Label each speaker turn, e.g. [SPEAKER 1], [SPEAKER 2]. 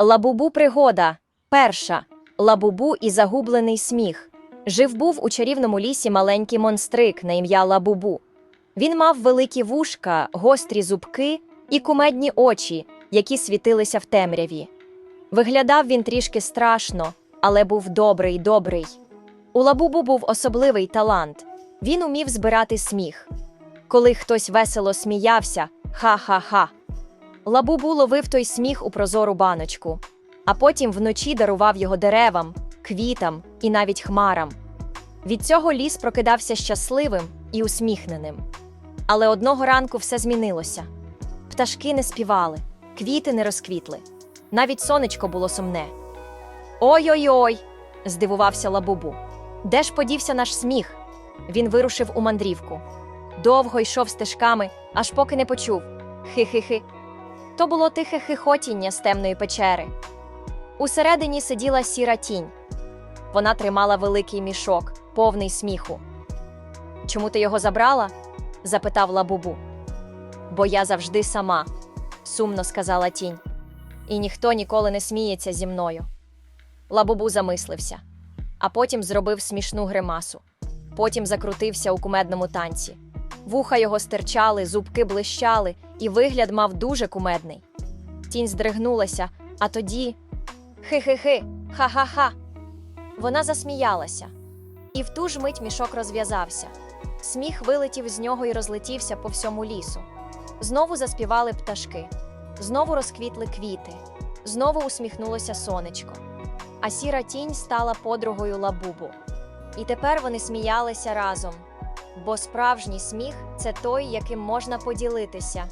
[SPEAKER 1] Лабубу пригода. Перша. Лабубу і загублений сміх. Жив був у чарівному лісі маленький монстрик на ім'я Лабубу. Він мав великі вушка, гострі зубки і кумедні очі, які світилися в темряві. Виглядав він трішки страшно, але був добрий, добрий. У Лабубу був особливий талант. Він умів збирати сміх. Коли хтось весело сміявся, ха-ха-ха. Лабубу ловив той сміх у прозору баночку, а потім вночі дарував його деревам, квітам і навіть хмарам. Від цього ліс прокидався щасливим і усміхненим. Але одного ранку все змінилося. Пташки не співали, квіти не розквітли. Навіть сонечко було сумне. Ой-ой-ой, здивувався Лабубу. Де ж подівся наш сміх? Він вирушив у мандрівку. Довго йшов стежками, аж поки не почув. Хи-хи-хи. То було тихе хихотіння з темної печери. Усередині сиділа сіра тінь. Вона тримала великий мішок, повний сміху. Чому ти його забрала? запитав Лабубу. Бо я завжди сама, сумно сказала тінь. І ніхто ніколи не сміється зі мною. Лабубу замислився, а потім зробив смішну гримасу. Потім закрутився у кумедному танці. Вуха його стирчали, зубки блищали, і вигляд мав дуже кумедний. Тінь здригнулася, а тоді хи-хи-хи, ха-ха-ха. Вона засміялася, і в ту ж мить мішок розв'язався. Сміх вилетів з нього і розлетівся по всьому лісу. Знову заспівали пташки, знову розквітли квіти, знову усміхнулося сонечко. А сіра тінь стала подругою лабубу. І тепер вони сміялися разом, бо справжній сміх це той, яким можна поділитися.